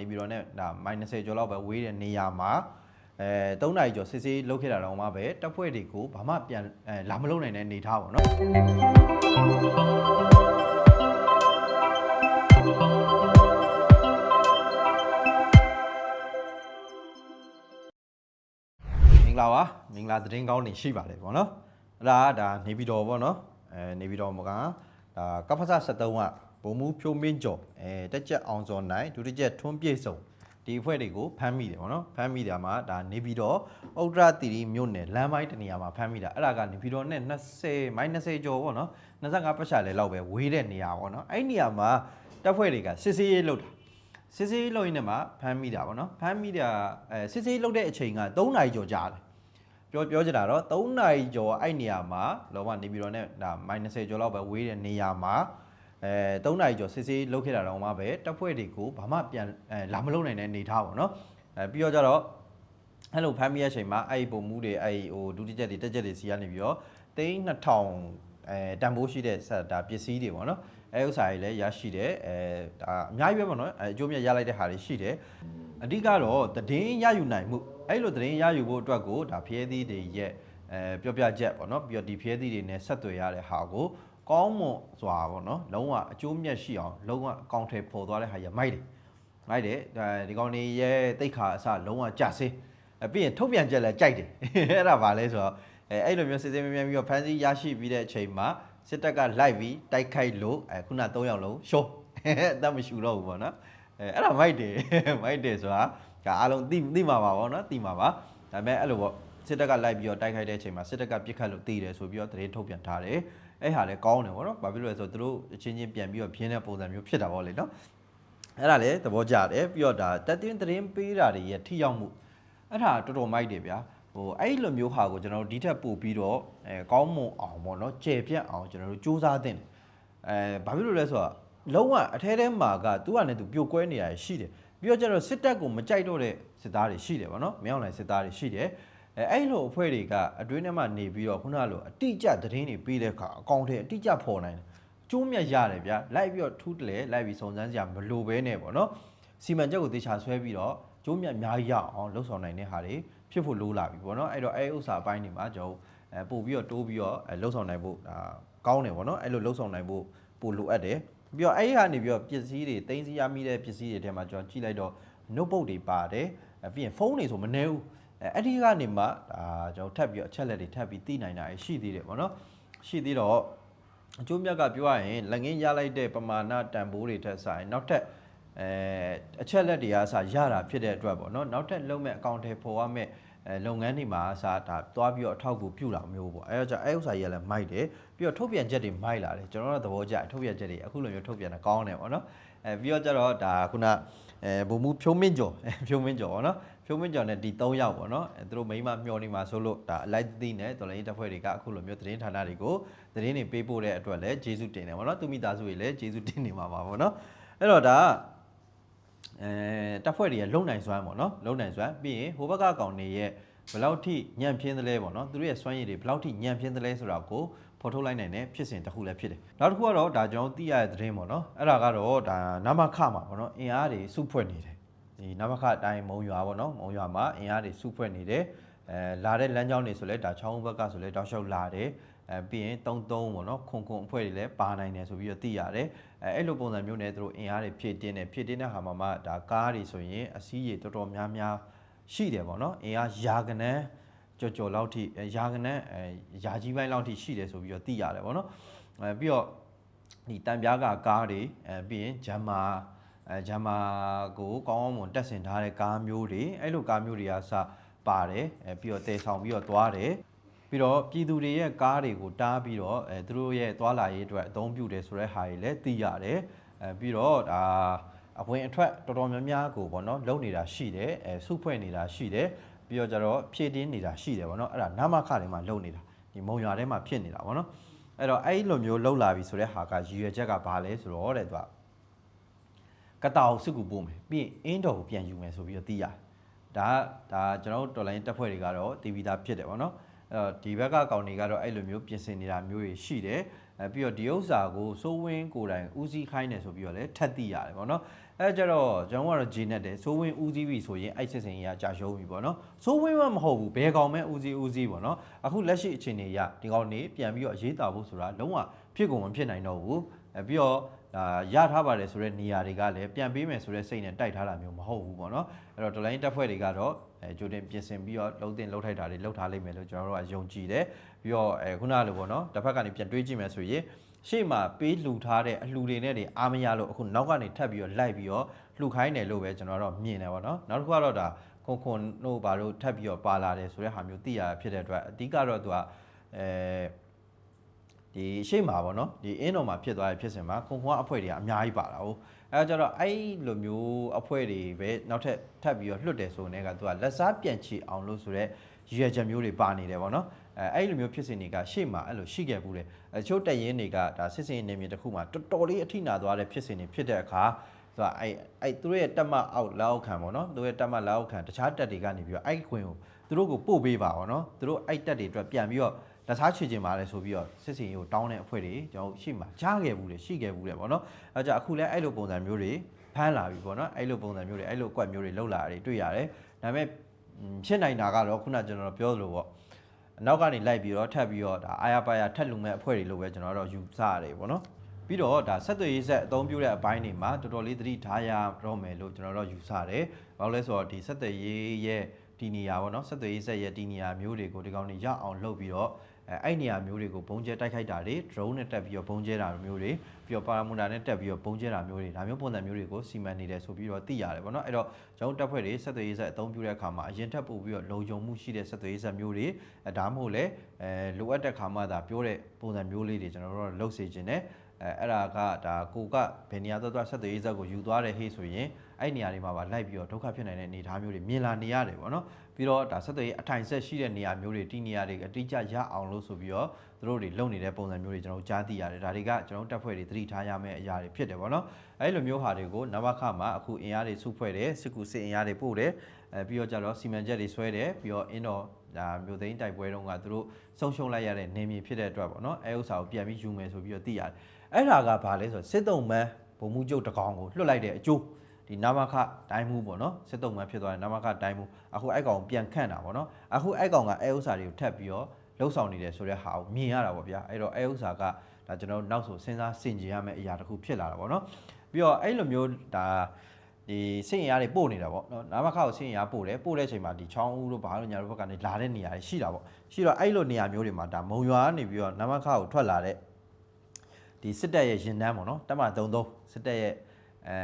နေပြည်တော်နဲ့ဒါ -30 ကျော်လောက်ပဲဝေးတဲ့နေရာမှာအဲ3နာရီကျော်စစ်ဆေးလုပ်ခဲ့တာတော့မှပဲတပ်ဖွဲ့တွေကိုဘာမှပြန်အဲလာမလုပ်နိုင်တဲ့အနေထားပေါ့နော်မင်္ဂလာပါမင်္ဂလာသတင်းကောင်းနေရှိပါတယ်ပေါ့နော်အဲ့ဒါကဒါနေပြည်တော်ပေါ့နော်အဲနေပြည်တော်မှာကဒါကပ္ပစ73က ဘုံမူဖြိုးမင်းကျော်အဲတက်ချက်အောင်စောနိုင်ဒုတိယထွန်းပြည့်စုံဒီအဖွဲ့တွေကိုဖမ်းမိတယ်ပေါ့နော်ဖမ်းမိတာမှာဒါနေပြည်တော်ဥဒရတီရီမြို့နယ်လမ်းပိုင်းတနေရာမှာဖမ်းမိတာအဲ့ဒါကနေပြည်တော်နဲ့20မိုင်20ကျော်ပေါ့နော်25ပတ်ချာလဲလောက်ပဲဝေးတဲ့နေရာပေါ့နော်အဲ့နေရာမှာတပ်ဖွဲ့တွေကစစ်စေးရေးလုပ်တာစစ်စေးလုံရင်းနဲ့မှဖမ်းမိတာပေါ့နော်ဖမ်းမိတာအဲစစ်စေးလုံတဲ့အချိန်က3နာရီကျော်ကြာတယ်ပြောပြောချင်တာတော့3နာရီကျော်အဲ့နေရာမှာလောကနေပြီးတော့ねဒါ -30 ကျော်လောက်ပဲဝေးတဲ့နေရာမှာ အဲ3နာရီကျော်စစ်စေးလုတ်ခဲ့တာတော့မှပဲတပ်ဖွဲ့တွေကိုဘာမှပြန်အဲလာမလုပ်နိုင်တဲ့အနေထားပေါ့နော်အဲပြီးတော့ကြတော့အဲ့လိုဖမ်းမိတဲ့အချိန်မှာအဲ့ဒီပုံမှုတွေအဲ့ဒီဟိုဒုတိယချက်တွေတက်ချက်တွေစီကနေပြီးတော့သိန်း2000အဲတန်ဖိုးရှိတဲ့ဆက်ဒါပစ္စည်းတွေပေါ့နော်အဲဥစ္စာတွေလည်းရရှိတယ်အဲဒါအများကြီးပဲပေါ့နော်အဲအကျိုးမြတ်ရလိုက်တဲ့ဟာတွေရှိတယ်အဓိကတော့သတင်းရယူနိုင်မှုအဲ့လိုသတင်းရယူဖို့အတွက်ကိုဒါဖျဲသီးတွေရဲ့အဲပြောပြချက်ပေါ့နော်ပြီးတော့ဒီဖျဲသီးတွေနဲ့ဆက်သွယ်ရတဲ့ဟာကို ကောင်းမွန်စွာပေါ့နော်လုံးဝအကျိုးမြတ်ရှိအောင်လုံးဝအကောင့်ထဲပေါ်သွားတဲ့ဟာရမိုက်တယ်မိုက်တယ်ဒါဒီကောင်တွေရဲ့တိတ်ခါအစလုံးဝကြစေးအပြီးရင်ထုတ်ပြန်ချက်လည်းကြိုက်တယ်အဲ့ဒါဘာလဲဆိုတော့အဲအဲ့လိုမျိုးစစ်စစ်မြဲမြဲပြီးတော့ဖန်စီရရှိပြီးတဲ့အချိန်မှာစစ်တပ်ကလိုက်ပြီးတိုက်ခိုက်လို့အဲခုန3ယောက်လုံးရှုံးအသက်မရှူတော့ဘူးပေါ့နော်အဲအဲ့ဒါမိုက်တယ်မိုက်တယ်ဆိုတာဒါအားလုံးသိသိမှာပါပေါ့နော်သိမှာပါဒါပေမဲ့အဲ့လိုပေါ့စစ်တပ်ကလိုက်ပြီးတော့တိုက်ခိုက်တဲ့အချိန်မှာစစ်တပ်ကပြစ်ခတ်လို့တည်တယ်ဆိုပြီးတော့သတင်းထုတ်ပြန်ထားတယ် အဲ့ဟာလည်းကောင်းတယ်ပေါ့နော်ဘာဖြစ်လို့လဲဆိုတော့သူတို့အချင်းချင်းပြန်ပြီးတော့ပြင်းတဲ့ပုံစံမျိုးဖြစ်တာပေါ့လေနော်အဲ့ဒါလည်းသဘောကျတယ်ပြီးတော့ဒါတက်တင်းသတင်းပေးတာတွေရဲ့ထိရောက်မှုအဲ့ဒါတော်တော်မိုက်တယ်ဗျာဟိုအဲ့လိုမျိုးဟာကိုကျွန်တော်တို့ဒီထက်ပို့ပြီးတော့အဲကောင်းမွန်အောင်ပေါ့နော်ကျေပြတ်အောင်ကျွန်တော်တို့စူးစမ်းသင့်တယ်အဲဘာဖြစ်လို့လဲဆိုတော့လုံးဝအထဲထဲမှာကသူကလည်းသူပြိုကွဲနေရရှိတယ်ပြီးတော့ကျတော့စစ်တပ်ကိုမကြိုက်တော့တဲ့စစ်သားတွေရှိတယ်ပေါ့နော်မင်းအောင်လှိုင်စစ်သားတွေရှိတယ် အဲအဲ့လိုအဖွဲ့တွေကအတွင်းထဲမှာနေပြီးတော့ခုနကလိုအတိအကျသတင်းတွေပေးတဲ့အခါအကောင့်ထဲအတိအကျဖော်နိုင်တယ်ကျိုးမြတ်ရတယ်ဗျာလိုက်ပြီးတော့ထူးတလဲလိုက်ပြီးစုံစမ်းစရာမလိုဘဲနဲ့ပေါ့နော်စီမံချက်ကိုတေချာဆွဲပြီးတော့ကျိုးမြတ်အများကြီးရအောင်လှုပ်ဆောင်နိုင်တဲ့ဟာတွေဖြစ်ဖို့လိုလာပြီပေါ့နော်အဲ့တော့အဲ့ဥစ္စာအပိုင်းတွေမှာကျွန်တော်အဲပို့ပြီးတော့တိုးပြီးတော့အဲလှုပ်ဆောင်နိုင်ဖို့ဒါကောင်းတယ်ပေါ့နော်အဲ့လိုလှုပ်ဆောင်နိုင်ဖို့ပိုလိုအပ်တယ်ပြီးတော့အဲ့ဒီဟာနေပြီးတော့ပစ္စည်းတွေတင်းစီရမိတဲ့ပစ္စည်းတွေထဲမှာကျွန်တော်ကြည့်လိုက်တော့ notebook တွေပါတယ်အဲပြီးရင်ဖုန်းတွေဆိုမနေဘူး အဲအဲ့ဒီကနေမှဒါကျွန်တော်ထပ်ပြီးတော့အချက်လက်တွေထပ်ပြီးသိနိုင်တာရှိသေးတယ်ပေါ့နော်ရှိသေးတော့အကျိုးမြတ်ကပြောရရင်လက်ငင်းရလိုက်တဲ့ပမာဏတန်ဖိုးတွေထက်ဆိုင်နောက်ထပ်အဲအချက်လက်တွေအားစရတာဖြစ်တဲ့အတွက်ပေါ့နော်နောက်ထပ်လုံးမဲ့အကောင့်ထဲပေါ်ရမဲ့ အဲလုပ်ငန်းတွေမှာအစားဒါသွားပြီးတော့အထောက်အကူပြုတာမျိုးပေါ့အဲဒါကြောင့်အဲဥစ္စာကြီးကလည်းမိုက်တယ်ပြီးတော့ထုတ်ပြန်ချက်တွေမိုက်လာတယ်ကျွန်တော်တို့သဘောကျတယ်ထုတ်ပြန်ချက်တွေအခုလိုမျိုးထုတ်ပြန်တာကောင်းတယ်ပေါ့နော်အဲပြီးတော့ကျတော့ဒါခုနအဲဘုံမူဖြိုးမင်းကျော်ဖြိုးမင်းကျော်ပေါ့နော်ဖြိုးမင်းကျော်နဲ့ဒီ၃ယောက်ပေါ့နော်အဲသူတို့မိန်းမမျောနေမှာဆိုလို့ဒါအလိုက်သိနဲ့တော်လိုင်းတပ်ဖွဲ့တွေကအခုလိုမျိုးသတင်းဌာနတွေကိုသတင်းတွေပေးပို့တဲ့အတွက်လည်းကျေးဇူးတင်တယ်ပေါ့နော်သူမိသားစုတွေလည်းကျေးဇူးတင်နေမှာပါပေါ့နော်အဲ့တော့ဒါ အဲတပ်ဖွဲ့တွေကလုံနိုင်စွမ်းပေါ့နော်လုံနိုင်စွမ်းပြီးရင်ဟိုဘက်ကကောင်တွေရဲ့ဘယ်လောက်ထိညံ့ဖျင်းသလဲပေါ့နော်သူတို့ရဲ့စွမ်းရည်တွေဘယ်လောက်ထိညံ့ဖျင်းသလဲဆိုတာကိုဖော်ထုတ်လိုက်နိုင်တဲ့ဖြစ်စဉ်တစ်ခုလည်းဖြစ်တယ်နောက်တစ်ခုကတော့ဒါကျွန်တော်သိရတဲ့သတင်းပေါ့နော်အဲ့ဒါကတော့ဒါနမခမှာပေါ့နော်အင်အားတွေစုဖွဲ့နေတယ်ဒီနမခအတိုင်းမုံရွာပေါ့နော်မုံရွာမှာအင်အားတွေစုဖွဲ့နေတယ်အဲလာတဲ့လမ်းကြောင်းတွေဆိုလဲဒါချောင်းဘက်ကဆိုလဲတောက်လျှောက်လာတယ် အဲပြီးရင်33ပေါ့နော်ခုံခုံအဖွဲ့တွေလည်းပါနိုင်တယ်ဆိုပြီးတော့သိရတယ်အဲအဲ့လိုပုံစံမျိုးနဲ့သူတို့အင်အားတွေဖြည့်တင်းတယ်ဖြည့်တင်းတဲ့ဟာမှာမှဒါကားတွေဆိုရင်အစီးရေတော်တော်များများရှိတယ်ပေါ့နော်အင်အားယာကနန်းကြော်ကြော်လောက်ထိအဲယာကနန်းအဲယာကြီးပိုင်းလောက်ထိရှိတယ်ဆိုပြီးတော့သိရတယ်ပေါ့နော်အဲပြီးတော့ဒီတံပြားကကားတွေအဲပြီးရင်ဂျမ်မာအဲဂျမ်မာကိုကောင်းကောင်းမွန်တက်ဆင်ထားတဲ့ကားမျိုးတွေအဲ့လိုကားမျိုးတွေကစပါတယ်အဲပြီးတော့တည်ဆောင်ပြီးတော့သွားတယ် ပြီးတော့ပြည်သူတွေရဲ့ကားတွေကိုတားပြီးတော့အဲသူတို့ရဲ့သွားလာရေးအတွက်အသုံးပြုတယ်ဆိုတဲ့ဟာတွေလည်းသိရတယ်အဲပြီးတော့ဒါအဝင်အထွက်တော်တော်များများကိုပေါ့နော်လုံနေတာရှိတယ်အဲစုဖွဲ့နေတာရှိတယ်ပြီးတော့ကျတော့ဖြည့်တင်းနေတာရှိတယ်ပေါ့နော်အဲ့ဒါနာမခတွေမှာလုံနေတာဒီမုံရွာထဲမှာဖြစ်နေတာပေါ့နော်အဲ့တော့အဲ့လိုမျိုးလှုပ်လာပြီဆိုတဲ့ဟာကရည်ရွယ်ချက်ကဘာလဲဆိုတော့တဲ့သူကကတာကိုစစ်ကူပို့မယ်ပြီးရင်အင်းတော်ကိုပြန်ယူမယ်ဆိုပြီးတော့သိရတယ်ဒါကဒါကျွန်တော်တို့တော်လိုင်းတက်ဖွဲ့တွေကတော့တီဗီသားဖြစ်တယ်ဗောနော်အဲ့တော့ ဒီဘက်ကကောင်တွေကတော့အဲ့လိုမျိုးပြင်ဆင်နေတာမျိုးတွေရှိတယ်အဲပြီးတော့ဒီဥစ္စာကိုစိုးဝင်းကိုယ်တိုင်ဦးစီးခိုင်းတယ်ဆိုပြီးတော့လည်းထပ်သိရတယ်ဗောနော်အဲကြတော့ကျွန်တော်ကတော့ဂျင်းနဲ့တယ်စိုးဝင်းဦးစီးပြီဆိုရင်အဲ့စစ်စင်ကြီးကကြာရှုံးပြီပေါ့နော်စိုးဝင်းမှမဟုတ်ဘူးဘယ်ကောင်မဲဦးစီးဦးစီးပေါ့နော်အခုလက်ရှိအခြေအနေအရဒီကောင်နေပြန်ပြီးတော့အရေးတာဖို့ဆိုတာလုံးဝဖြစ်ကုန်မဖြစ်နိုင်တော့ဘူးအဲပြီးတော့ဒါရထားပါတယ်ဆိုတဲ့နေရာတွေကလည်းပြန်ပေးမယ်ဆိုတဲ့စိတ်နဲ့တိုက်ထားတာမျိုးမဟုတ်ဘူးပေါ့နော်အဲ့တော့ဒလိုင်းတက်ဖွဲ့တွေကတော့ အဲကြိုတင်ပြင်ဆင်ပြီးတော့လုံးတင်လုံးထိုက်တာတွေလုံးထားလိမ့်မယ်လို့ကျွန်တော်တို့ကယုံကြည်တယ်ပြီးတော့အဲခုနကလိုပေါ့နော်တစ်ဖက်ကနေပြန်တွေးကြည့်မယ်ဆိုရင်ရှေ့မှာပေးလှူထားတဲ့အလှူတွေနဲ့တွေအားမရလို့အခုနောက်ကနေထပ်ပြီးတော့လိုက်ပြီးတော့လှူခိုင်းတယ်လို့ပဲကျွန်တော်တော့မြင်တယ်ပေါ့နော်နောက်တစ်ခုကတော့ဒါခွန်ခွန်တို့ဘာလို့ထပ်ပြီးတော့ပါလာတယ်ဆိုတဲ့ဟာမျိုးသိရဖြစ်တဲ့အတွက်အဓိကတော့သူကအဲ ဒီရှေ့မှာပေါ့နော်ဒီအင်းတော်မှာဖြစ်သွားတဲ့ဖြစ်စဉ်မှာခွန်ခွန်အဖွဲတွေကအများကြီးပါလာဟုတ်အဲဒါကြတော့အဲ့လိုမျိုးအဖွဲတွေပဲနောက်ထပ်ထပ်ပြီးတော့လွတ်တယ်ဆိုရင်ကသူကလက်စားပြန်ချီအောင်လို့ဆိုတော့ရည်ရွယ်ချက်မျိုးတွေပါနေတယ်ပေါ့နော်အဲအဲ့လိုမျိုးဖြစ်စဉ်တွေကရှေ့မှာအဲ့လိုရှိခဲ့ဘူးတယ်အချို့တက်ရင်တွေကဒါစစ်စင်နေမြေတစ်ခုမှာတော်တော်လေးအထိနာသွားတဲ့ဖြစ်စဉ်တွေဖြစ်တဲ့အခါသူကအဲ့အဲ့သူတို့ရဲ့တက်မအောက်လောက်ခံပေါ့နော်သူတို့ရဲ့တက်မလောက်ခံတခြားတက်တွေကနေပြီးတော့အဲ့ခွင်ကိုသူတို့ကိုပို့ပေးပါပေါ့နော်သူတို့အဲ့တက်တွေအတွက်ပြန်ပြီးတော့ လက်စားချေချင်ပါလဲဆိုပြီးတော့စစ်စင်ကိုတောင်းတဲ့အဖွဲ့တွေကျွန်တော်ရှေ့မှာကြားခဲ့ဘူးတယ်ရှိခဲ့ဘူးတယ်ပေါ့နော်အဲကြောင့်အခုလဲအဲ့လိုပုံစံမျိုးတွေဖမ်းလာပြီပေါ့နော်အဲ့လိုပုံစံမျိုးတွေအဲ့လိုကွက်မျိုးတွေလောက်လာတာတွေတွေ့ရတယ်ဒါပေမဲ့ဖြစ်နိုင်တာကတော့ခုနကျွန်တော်ပြောသလိုပေါ့နောက်ကနေလိုက်ပြီးတော့ထပ်ပြီးတော့ဒါအာရပါရထက်လုံမဲ့အဖွဲ့တွေလို့ပဲကျွန်တော်တို့ယူဆရတယ်ပေါ့နော်ပြီးတော့ဒါဆက်သွယ်ရေးဆက်အသုံးပြုတဲ့အပိုင်းတွေမှာတော်တော်လေးသတိထားရတော့မယ်လို့ကျွန်တော်တို့ယူဆတယ်။ဘာလို့လဲဆိုတော့ဒီဆက်သွယ်ရေးရဲ့ဒီနေရာပေါ့နော်ဆက်သွယ်ရေးဆက်ရဲ့ဒီနေရာမျိုးတွေကိုဒီကောင်တွေရအောင်လုပ်ပြီးတော့ အဲအဲ့နေရာမျိုးတွေကိုဘုံကျဲတိုက်ခိုက်တာတွေ drone နဲ့တက်ပြီးတော့ဘုံကျဲတာမျိုးတွေပြီးတော့ပါရာမူတာနဲ့တက်ပြီးတော့ဘုံကျဲတာမျိုးတွေဒါမျိုးပုံစံမျိုးတွေကိုစီမံနေတယ်ဆိုပြီးတော့သိရတယ်ပေါ့နော်အဲ့တော့ကျွန်တော်တက်ဖွဲ့တွေဆက်သွယ်ရေးဆက်အသုံးပြုတဲ့အခါမှာအရင်ထပ်ပို့ပြီးတော့လုံခြုံမှုရှိတဲ့ဆက်သွယ်ရေးဆက်မျိုးတွေအဲဒါမှမဟုတ်လေအဲလိုအပ်တဲ့ခါမှသာပြောတဲ့ပုံစံမျိုးလေးတွေကျွန်တော်တို့ကလုပ်စေခြင်းနဲ့ အဲအဲ့ဒါကဒါကိုကဘယ်နေရာသွားသွားဆက်သွယ်ရေးဆက်ကိုယူသွားတယ်ဟေ့ဆိုရင်အဲ့နေရာတွေမှာပါလိုက်ပြီးတော့ဒုက္ခဖြစ်နိုင်တဲ့အနေအထားမျိုးတွေမြင်လာနေရတယ်ပေါ့နော်ပြီးတော့ဒါဆက်သွယ်ရေးအထိုင်ဆက်ရှိတဲ့နေရာမျိုးတွေတိနေရာတွေအတိအကျရအောင်လို့ဆိုပြီးတော့သူတို့တွေလုပ်နေတဲ့ပုံစံမျိုးတွေကျွန်တော်ကြားသိရတယ်ဒါတွေကကျွန်တော်တက်ဖွဲ့တွေသတိထားရမယ့်အရာတွေဖြစ်တယ်ပေါ့နော်အဲ့လိုမျိုးဟာတွေကိုနဝခမှာအခုအင်အားတွေစုဖွဲ့တယ်စစ်ကူစစ်အင်အားတွေပို့တယ်အဲပြီးတော့ကြတော့စီမံချက်တွေဆွဲတယ်ပြီးတော့အင်းတော်ဒါမြို့သိမ်းတိုက်ပွဲတုန်းကသူတို့ဆုံးရှုံးလိုက်ရတဲ့နေမြေဖြစ်တဲ့အတွက်ပေါ့နော်အဲဥစ္စာကိုပြန်ပြီးယူမယ်ဆိုပြီးတော့သိရတယ် အဲ့ဒါကဘာလဲဆိုတော့စစ်တုံးမန်းဗိုလ်မှူးချုပ်တကောင်ကိုလွှတ်လိုက်တဲ့အကျိုးဒီနာမခတိုင်းမှုပေါ့နော်စစ်တုံးမန်းဖြစ်သွားတဲ့နာမခတိုင်းမှုအခုအဲ့ကောင်ပြန်ခန့်တာပေါ့နော်အခုအဲ့ကောင်ကအဲဥစ္စာတွေကိုထပ်ပြီးတော့လှုပ်ဆောင်နေတယ်ဆိုတဲ့ဟာကိုမြင်ရတာပေါ့ဗျာအဲ့တော့အဲဥစ္စာကဒါကျွန်တော်တို့နောက်ဆိုစဉ်းစားဆင်ခြင်ရမယ့်အရာတစ်ခုဖြစ်လာတာပေါ့နော်ပြီးတော့အဲ့လိုမျိုးဒါဒီစင်ရတွေပို့နေတာပေါ့နော်နာမခကိုစင်ရပို့တယ်ပို့တဲ့အချိန်မှာဒီချောင်းဦးတို့ဘာလို့ညာတို့ဘက်ကနေလာတဲ့နေရာတွေရှိတာပေါ့ရှိတော့အဲ့လိုနေရာမျိုးတွေမှာဒါမုံရွာကနေပြီးတော့နာမခကိုထွက်လာတဲ့ ဒီစစ်တပ်ရဲ့ရင်တန်းပေါ့နော်တက်မ33စစ်တပ်ရဲ့အဲ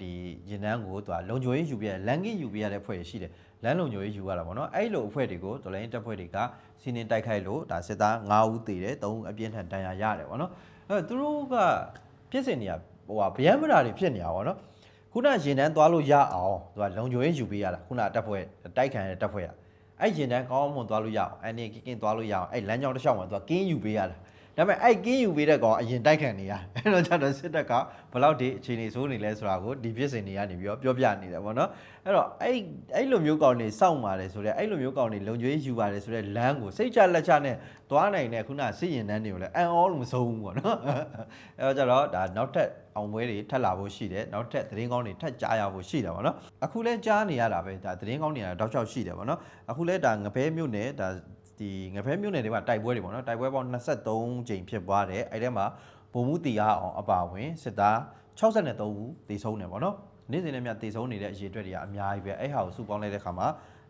ဒီရင်တန်းကိုသူကလုံခြုံရေးယူပြရလန်ကင်းယူပြရတဲ့ဖွဲ့ရရှိတယ်လမ်းလုံခြုံရေးယူရတာပေါ့နော်အဲ့လိုအဖွဲ့တွေကိုဒေါ်လာရင်းတပ်ဖွဲ့တွေကစီးနင်းတိုက်ခိုက်လို့ဒါစစ်သား9ဦးသေတယ်3ဦးအပြင်းထန်ဒဏ်ရာရတယ်ပေါ့နော်အဲ့သူတို့ကဖြစ်စင်နေရဟိုဟာဗျမ်းမတာတွေဖြစ်နေတာပေါ့နော်ခုနရင်တန်းသွားလို့ရအောင်သူကလုံခြုံရေးယူပေးရတာခုနတပ်ဖွဲ့တိုက်ခံရတဲ့တပ်ဖွဲ့ရအဲ့ရင်တန်းကောင်းမွန်သွားလို့ရအောင်အဲ့နေကင်းသွားလို့ရအောင်အဲ့လမ်းကြောင်းတစ်လျှောက်မှာသူကကင်းယူပေးရတာ ဒါပေမဲ့အဲ့ကင်းယူပေးတဲ့ကောင်အရင်တိုက်ခံနေရအဲ့တော့ကျတော့စစ်တပ်ကဘယ်လောက်ဒီအခြေအနေဆိုးနေလဲဆိုတာကိုဒီဖြစ်စဉ်တွေကနေပြီးတော့ပြောပြနေတယ်ပေါ့နော်အဲ့တော့အဲ့အဲ့လိုမျိုးကောင်တွေစောင့်ပါတယ်ဆိုတော့အဲ့လိုမျိုးကောင်တွေလုံခြုံရေးယူပါတယ်ဆိုတော့လမ်းကိုစိတ်ချလက်ချနဲ့သွားနိုင်တဲ့ခုနစစ်ရင်တန်းတွေကိုလည်းအန်အောလို့မဆုံးဘူးပေါ့နော်အဲ့တော့ကျတော့ဒါနောက်ထပ်အောင်ပွဲတွေထပ်လာဖို့ရှိတယ်နောက်ထပ်သတင်းကောင်းတွေထပ်ကြားရဖို့ရှိတယ်ပေါ့နော်အခုလဲကြားနေရတာပဲဒါသတင်းကောင်းတွေကတောက်လျှောက်ရှိတယ်ပေါ့နော်အခုလဲဒါငပဲမြို့နယ်ဒါ ဒီငဖဲမြို့နယ်တွေမှာတိုက်ပွဲတွေပေါ့နော်တိုက်ပွဲပေါင်း23ကြိမ်ဖြစ်ပွားတယ်အဲ့ထဲမှာဗိုလ်မှူးတီအားအောင်အပါဝင်စစ်သား63ဦးတေဆုံးတယ်ပေါ့နော်နေ့စဉ်နဲ့မြတေဆုံးနေတဲ့အရေးအတွက်တွေကအများကြီးပဲအဲ့ဟာကိုစုပေါင်းလိုက်တဲ့ခါမှာ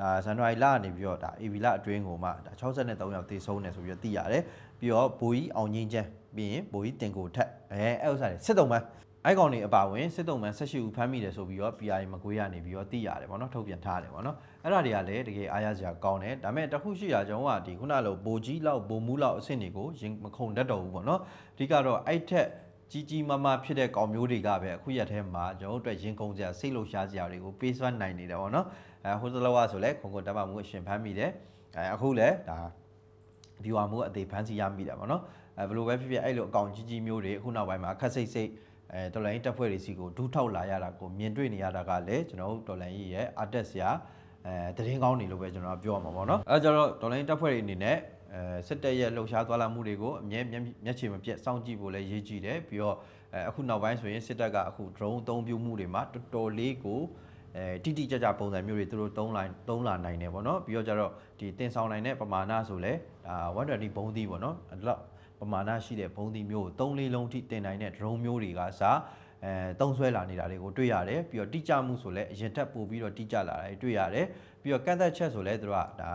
ဒါဇန်နဝါရီလကနေပြီးတော့ဒါ AB လအတွင်းကိုမှဒါ63ယောက်တေဆုံးတယ်ဆိုပြီးတော့သိရတယ်ပြီးတော့ဘိုးကြီးအောင်ငင်းချမ်းပြီးရင်ဘိုးကြီးတင်ကိုထက်အဲအဲ့ဥစ္စာတွေစစ်တုံးပန်း အဲ့ကောင်တွေအပါဝင်စစ်တုံးပန်း18ဦးဖမ်းမိတယ်ဆိုပြီးတော့ PRA မကွေးရနေပြီးတော့သိရတယ်ပေါ့နော်ထုတ်ပြန်ထားတယ်ပေါ့နော်အဲ့ဒါတွေကလည်းတကယ်အားရစရာကောင်းတယ်ဒါပေမဲ့တခုရှိတာကျွန်တော်ကဒီခုနလိုဘိုကြီးလောက်ဘိုမူးလောက်အဆင့်တွေကိုရင်မခုန်တတ်တော့ဘူးပေါ့နော်အဓိကတော့အဲ့ထက်ကြီးကြီးမားမားဖြစ်တဲ့ကောင်မျိုးတွေကပဲအခုရက်ထဲမှာကျွန်တော်တို့အတွက်ရင်ကုန်စရာစိတ်လှုပ်ရှားစရာတွေကိုပေးစွမ်းနိုင်နေတယ်ပေါ့နော်အဲဟိုစလောကဆိုလဲခုန်ခုန်တတ်မှမှုအရှင်ဖမ်းမိတယ်အဲအခုလဲဒါ viewer မှုအသေးဖမ်းဆီးရမိတာပေါ့နော်အဲဘယ်လိုပဲဖြစ်ဖြစ်အဲ့လိုအကောင်ကြီးကြီးမျိုးတွေအခုနောက်ပိုင်းမှာအခက်စိတ်စိတ် အဲတော်လိုင်းတက်ဖွဲ့တွေစီကိုဒူးထောက်လာရတာကိုမြင်တွေ့နေရတာကလည်းကျွန်တော်တို့တော်လိုင်းရဲ့အတက်စရာအဲတရင်ကောင်းနေလို့ပဲကျွန်တော်ပြောရမှာပေါ့နော်အဲကြတော့တော်လိုင်းတက်ဖွဲ့တွေအနေနဲ့အဲစစ်တပ်ရဲ့လှုပ်ရှားသွားလာမှုတွေကိုအမြဲမျက်ချေမပြတ်စောင့်ကြည့်ဖို့လည်းရေးကြည့်တယ်ပြီးတော့အဲအခုနောက်ပိုင်းဆိုရင်စစ်တပ်ကအခု drone အသုံးပြုမှုတွေမှာတော်တော်လေးကိုအဲတိတိကျကျပုံစံမျိုးတွေသူတို့သုံးလာသုံးလာနိုင်တယ်ပေါ့နော်ပြီးတော့ကျတော့ဒီတင်ဆောင်နိုင်တဲ့ပမာဏဆိုလဲဒါ120ဘုံသီးပေါ့နော်အဲ့လောက် ပမာဏရှိတဲ့ဘုံသီးမျိုးကို3လေးလုံးထိတင်နိုင်တဲ့ drone မျိုးတွေကစားအဲတုံးဆွဲလာနေတာတွေကိုတွေ့ရတယ်ပြီးတော့တိကျမှုဆိုလဲအရင်ထက်ပိုပြီးတော့တိကျလာတာတွေတွေ့ရတယ်ပြီးတော့ကန့်သက်ချက်ဆိုလဲသူတို့ကဒါ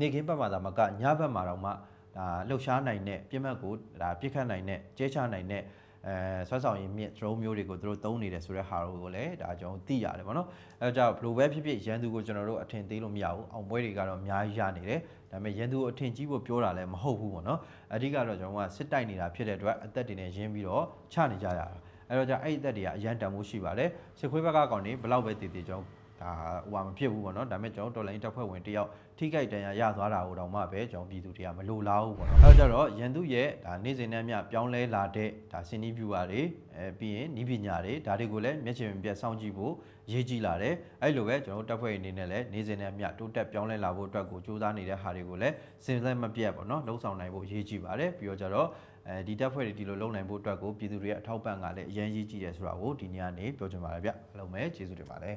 နေခင်းဘက်မှာသာမကညဘက်မှာတော့မှဒါလှုပ်ရှားနိုင်တဲ့ပြစ်မှတ်ကိုဒါပြစ်ခတ်နိုင်တဲ့ကျဲချနိုင်တဲ့ အဲဆွဲဆောင်ရင်မြင့် drone မျိုးတွေကိုသူတို့သုံးနေတယ်ဆိုတဲ့ဟာကိုလည်းဒါကျွန်တော်သိရတယ်ဗောနော်အဲဒါကြောင့်ဘလိုပဲဖြစ်ဖြစ်ရန်သူကိုကျွန်တော်တို့အထင်သေးလို့မရဘူးအောင်ပွဲတွေကတော့အများကြီးရနေတယ်ဒါပေမဲ့ရန်သူကိုအထင်ကြီးဖို့ပြောတာလည်းမဟုတ်ဘူးဗောနော်အဓိကတော့ကျွန်တော်ကစစ်တိုက်နေတာဖြစ်တဲ့အတွက်အသက်တွေနဲ့ရင်းပြီးတော့ချနေကြရတာအဲ့တော့じゃအဲ့ဒီအသက်တွေကအရန်တန်ဖို့ရှိပါတယ်စစ်ခွေးဘက်ကကောင်နေဘလောက်ပဲတည်တည်ကျွန်တော် ဒါဟိုဟာမဖြစ်ဘူးပေါ့နော်ဒါပေမဲ့ကျွန်တော်တော်လိုင်းတပ်ဖွဲ့ဝင်တယောက်ထိခိုက်ဒဏ်ရာရသွားတာကိုတော့မှပဲကျွန်တော်ပြည်သူတွေကမလိုလားဘူးပေါ့နော်အဲတော့ကြတော့ရန်သူရဲ့ဒါနေ့စဉ်နဲ့အမျှပြောင်းလဲလာတဲ့ဒါစင်နီးပြူပါတွေအဲပြီးရင်ဤပညာတွေဒါတွေကိုလည်းမျက်ခြေမပြတ်စောင့်ကြည့်ဖို့ရေးကြည့်လာတယ်အဲ့လိုပဲကျွန်တော်တို့တပ်ဖွဲ့အနေနဲ့လည်းနေ့စဉ်နဲ့အမျှတိုးတက်ပြောင်းလဲလာဖို့အတွက်ကိုစူးစမ်းနေတဲ့ဟာတွေကိုလည်းစင်ဆက်မပြတ်ပေါ့နော်လှုံ့ဆော်နိုင်ဖို့ရေးကြည့်ပါတယ်ပြီးတော့ကြတော့အဲဒီတပ်ဖွဲ့တွေဒီလိုလုပ်နိုင်ဖို့အတွက်ကိုပြည်သူတွေရဲ့အထောက်ပံ့ကလည်းအရင်ရေးကြည့်တယ်ဆိုတာကိုဒီနေ့ကနေပြောချင်ပါတယ်ဗျအားလုံးပဲကျေးဇူးတင်ပါတယ်